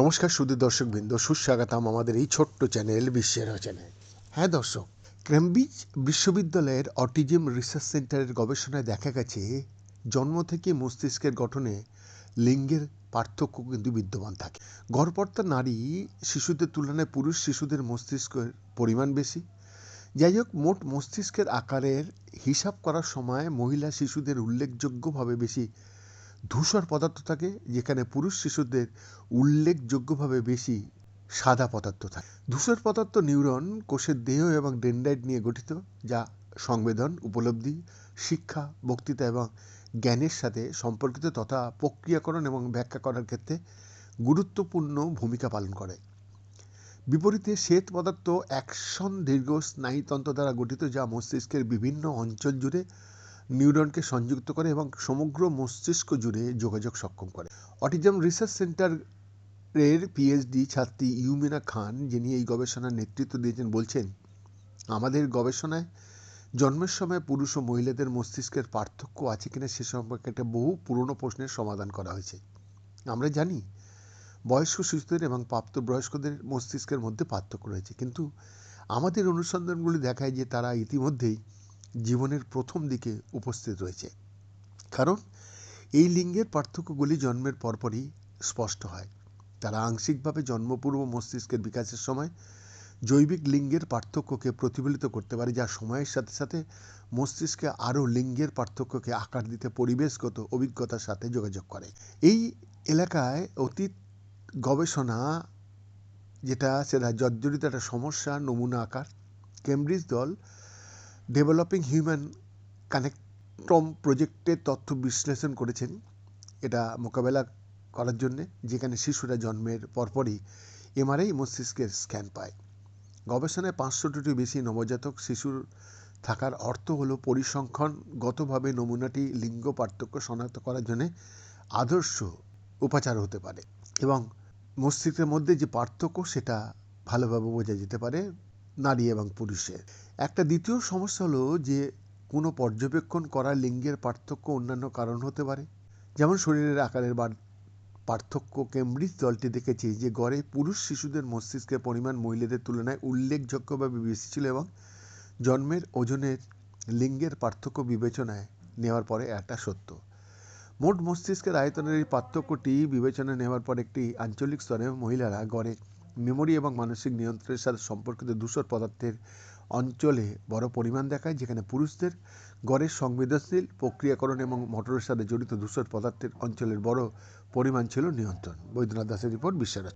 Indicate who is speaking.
Speaker 1: নমস্কার সুদী দর্শকবৃন্দ, সুস্বাগতম আমাদের এই ছোট্ট চ্যানেল, বিশ্বের রচনায়। হ্যাঁ দর্শক ক্যামব্রিজ বিশ্ববিদ্যালয়ের অটিজম রিসার্চ সেন্টারের গবেষণায় দেখা গেছে, জন্ম থেকে মস্তিষ্কের গঠনে লিঙ্গের পার্থক্য কিন্তু বিদ্যমান থাকে। গড়পড়তা নারী শিশুদের তুলনায় পুরুষ শিশুদের মস্তিষ্কের পরিমাণ বেশি যাই হোক মোট মস্তিষ্কের আকারের হিসাব করার সময় মহিলা শিশুদের উল্লেখযোগ্যভাবে বেশি ধূসর পদার্থ থাকে, যেখানে পুরুষ শিশুদের উল্লেখযোগ্যভাবে বেশি সাদা পদার্থ থাকে। ধূসর পদার্থ নিউরন কোষের দেহ এবং ডেন্ড্রাইট নিয়ে গঠিত, যা সংবেদন, উপলব্ধি, শিক্ষা, বক্তৃতা এবং জ্ঞানের সাথে সম্পর্কিত তথা প্রক্রিয়াকরণ এবং ব্যাখ্যা করার ক্ষেত্রে গুরুত্বপূর্ণ ভূমিকা পালন করে। বিপরীতে শ্বেত পদার্থ অ্যাকশন দীর্ঘ স্নায়ুতন্ত্র দ্বারা গঠিত, যা মস্তিষ্কের বিভিন্ন অঞ্চল জুড়ে নিউরনকে সংযুক্ত করে এবং সমগ্র মস্তিষ্ক জুড়ে যোগাযোগ সক্ষম করে। অটিজম রিসার্চ সেন্টারের পিএইচডি ছাত্রী ইউমিনা খান, যিনি এই গবেষণার নেতৃত্ব দিয়েছেন, বলছেন, আমাদের গবেষণায় জন্মের সময় পুরুষ ও মহিলাদের মস্তিষ্কের পার্থক্য আছে কিনা সে সম্পর্কে একটা বহু পুরনো প্রশ্নের সমাধান করা হয়েছে। আমরা জানি বয়স্ক শিশুদের এবং প্রাপ্তবয়স্কদের মস্তিষ্কের মধ্যে পার্থক্য রয়েছে। কিন্তু আমাদের অনুসন্ধানগুলি দেখায় যে তারা ইতিমধ্যেই জীবনের প্রথম দিকে উপস্থিত রয়েছে। কারণ এই লিঙ্গের পার্থক্যগুলি জন্মের পরপরই স্পষ্ট হয়। তারা আংশিকভাবে জন্মপূর্ব মস্তিষ্কের বিকাশের সময় জৈবিক লিঙ্গের পার্থক্যকে প্রতিফলিত করতে পারে, যা সময়ের সাথে সাথে মস্তিষ্কে আরও লিঙ্গের পার্থক্যকে আকার দিতে পরিবেশগত অভিজ্ঞতার সাথে যোগাযোগ করে। এই এলাকায় অতীত গবেষণা, যেটা সেটা জর্জরিত একটা সমস্যা, নমুনা আকার। কেমব্রিজ দল ডেভেলপিং হিউম্যান কানেক্টম প্রজেক্টের তথ্য বিশ্লেষণ করেছেন। এটা মোকাবেলা করার জন্যে, যেখানে শিশুরা জন্মের পরপরই এমআরআই মস্তিষ্কের স্ক্যান পায়। গবেষণায় পাঁচশোটির বেশি নবজাতক শিশুর থাকার অর্থ হলো পরিসংখ্যানগতভাবে নমুনাটি লিঙ্গ পার্থক্য শনাক্ত করার জন্যে আদর্শ উপাচার হতে পারে এবং মস্তিষ্কের মধ্যে যে পার্থক্য, সেটা ভালোভাবে বোঝা যেতে পারে নারী এবং পুরুষের। একটা দ্বিতীয় সমস্যা হলো যে, কোনো পর্যবেক্ষণ করা লিঙ্গের পার্থক্য অন্যান্য কারণ হতে পারে। যেমন শরীরের আকারের পার্থক্য কেমব্রিজ দলটি দেখেছে যে, গড়ে পুরুষ শিশুদের মস্তিষ্কের পরিমাণ মহিলাদের তুলনায় উল্লেখযোগ্যভাবে বেশি ছিল এবং জন্মের ওজনের লিঙ্গের পার্থক্য বিবেচনায় নেওয়ার পরে একটা সত্য। মোট মস্তিষ্কের আয়তনের এই পার্থক্যটি বিবেচনা নেওয়ার পর একটি আঞ্চলিক স্তরে মহিলারা গড়ে মেমোরি এবং মানসিক নিয়ন্ত্রণের সাথে সম্পর্কিত দূষর পদার্থের অঞ্চলে বড় পরিমাণ দেখায়, যেখানে পুরুষদের গড়ের সংবেদনশীল প্রক্রিয়াকরণ এবং মোটরের সাথে জড়িত দূষর পদার্থের অঞ্চলের বড় পরিমাণ ছিল নিয়ন্ত্রণ। বৈদ্যনাথ দাসের রিপোর্ট বিশ্বের